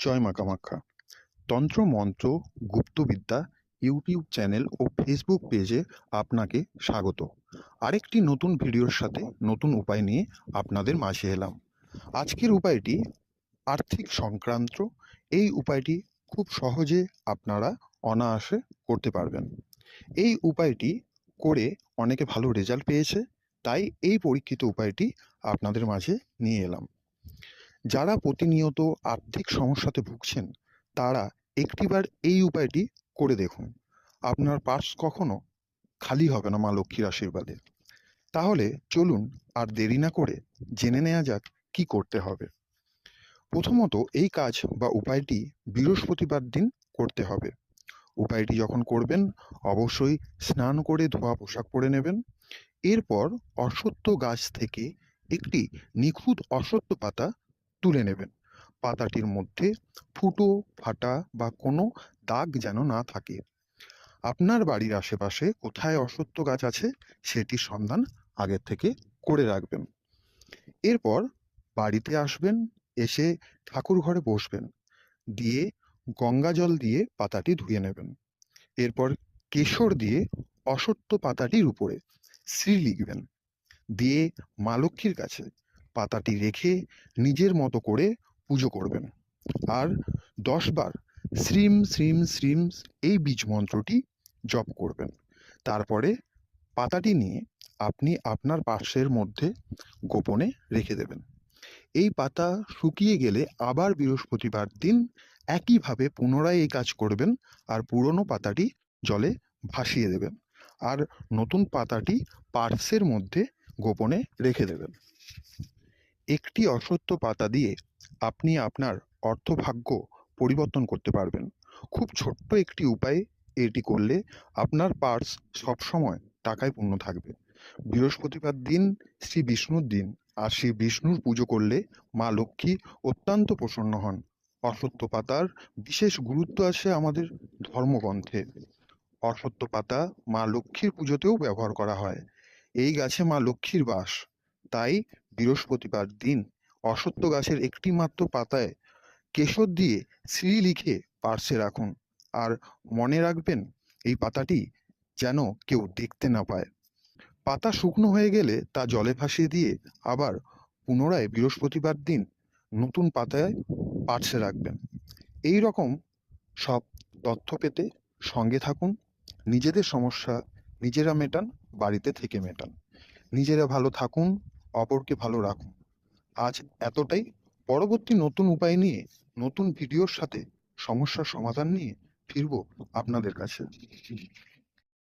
জয় মা কামাখ্যা তন্ত্র মন্ত্র গুপ্তবিদ্যা, ইউটিউব চ্যানেল ও ফেসবুক পেজে আপনাকে স্বাগত। আরেকটি নতুন ভিডিওর সাথে নতুন উপায় নিয়ে আপনাদের মাঝে এলাম। আজকের উপায়টি আর্থিক সংক্রান্ত। এই উপায়টি খুব সহজে আপনারা অনায়াসে করতে পারবেন। এই উপায়টি করে অনেকে ভালো রেজাল্ট পেয়েছে, তাই এই পরীক্ষিত উপায়টি আপনাদের মাঝে নিয়ে এলাম। যারা প্রতিনিয়ত আর্থিক সমস্যাতে ভুগছেন, তারা একটিবার এই উপায়টি করে দেখুন। আপনার পার্স কখনো খালি হবে না মা লক্ষ্মীর আশীর্বাদে। তাহলে চলুন আর দেরি না করে জেনে নেওয়া যাক কি করতে হবে। প্রথমত এই কাজ বা উপায়টি বৃহস্পতিবার দিন করতে হবে। উপায়টি যখন করবেন, অবশ্যই স্নান করে ধোয়া পোশাক পরে নেবেন। এরপর অশ্বত্থ গাছ থেকে একটি নিখুঁত অশ্বত্থ পাতা তুলে নেবেন। পাতাটির মধ্যে ফুটো, ফাটা বা কোনো দাগ যেন না থাকে। আপনার বাড়ির আশেপাশে কোথায় অশ্বত্থ গাছ আছে সেটির সন্ধান আগের থেকে করে রাখবেন। এরপর বাড়িতে আসবেন, এসে ঠাকুর ঘরে বসবেন। দিয়ে গঙ্গা জল দিয়ে পাতাটি ধুয়ে নেবেন। এরপর কেশর দিয়ে অশ্বত্থ পাতাটির উপরে শ্রী লিখবেন। দিয়ে মা লক্ষ্মীর কাছে পাতাটি রেখে নিজের মতো করে পুজো করবেন। আর দশবার শ্রীম শ্রীম শ্রীম এই বীজ মন্ত্রটি জপ করবেন। তারপরে পাতাটি নিয়ে আপনি আপনার পাশের মধ্যে গোপনে রেখে দেবেন। এই পাতা শুকিয়ে গেলে আবার বৃহস্পতিবার দিন একইভাবে পুনরায় এই কাজ করবেন আর পুরনো পাতাটি জলে ভাসিয়ে দেবেন। আর নতুন পাতাটি পার্সের মধ্যে গোপনে রেখে দেবেন। একটি অসত্য পাতা দিয়ে আপনি আপনার অর্থভাগ্য পরিবর্তন করতে পারবেন। খুব ছোট্ট একটি উপায়ে এটি করলে আপনার পার্স সবসময় টাকায় পূর্ণ থাকবে। বৃহস্পতিবার দিন, শ্রী বিষ্ণুর দিন, আর শ্রী বিষ্ণুর পুজো করলে মা লক্ষ্মী অত্যন্ত প্রসন্ন হন। অসত্য পাতার বিশেষ গুরুত্ব আছে আমাদের ধর্মগ্রন্থে। অসত্য পাতা মা লক্ষ্মীর পুজোতেও ব্যবহার করা হয়। এই গাছে মা লক্ষ্মীর বাস। তাই বৃহস্পতিবার দিন অসত্য গাছের একটি মাত্র পাতায় কেশর দিয়ে শ্রী লিখে পার্শ্বে রাখুন আর মনে রাখবেন এই পাতাটি যেন কেউ দেখতে না পায়। পাতা শুকনো হয়ে গেলে তা জলে ভাসিয়ে দিয়ে আবার পুনরায় বৃহস্পতিবার দিন নতুন পাতায় পার্শ্বে রাখবেন। এই রকম সব তথ্য পেতে সঙ্গে থাকুন, নিজেদের সমস্যা নিজেরা মেটান, বাড়িতে থেকে মেটান। নিজেরা ভালো থাকুন অপরকে ভালো রাখো আজ এতটাই। পরবর্তী নতুন উপায় নিয়ে, নতুন ভিডিওর সাথে সমস্যার সমাধান নিয়ে ফিরবো আপনাদের কাছে।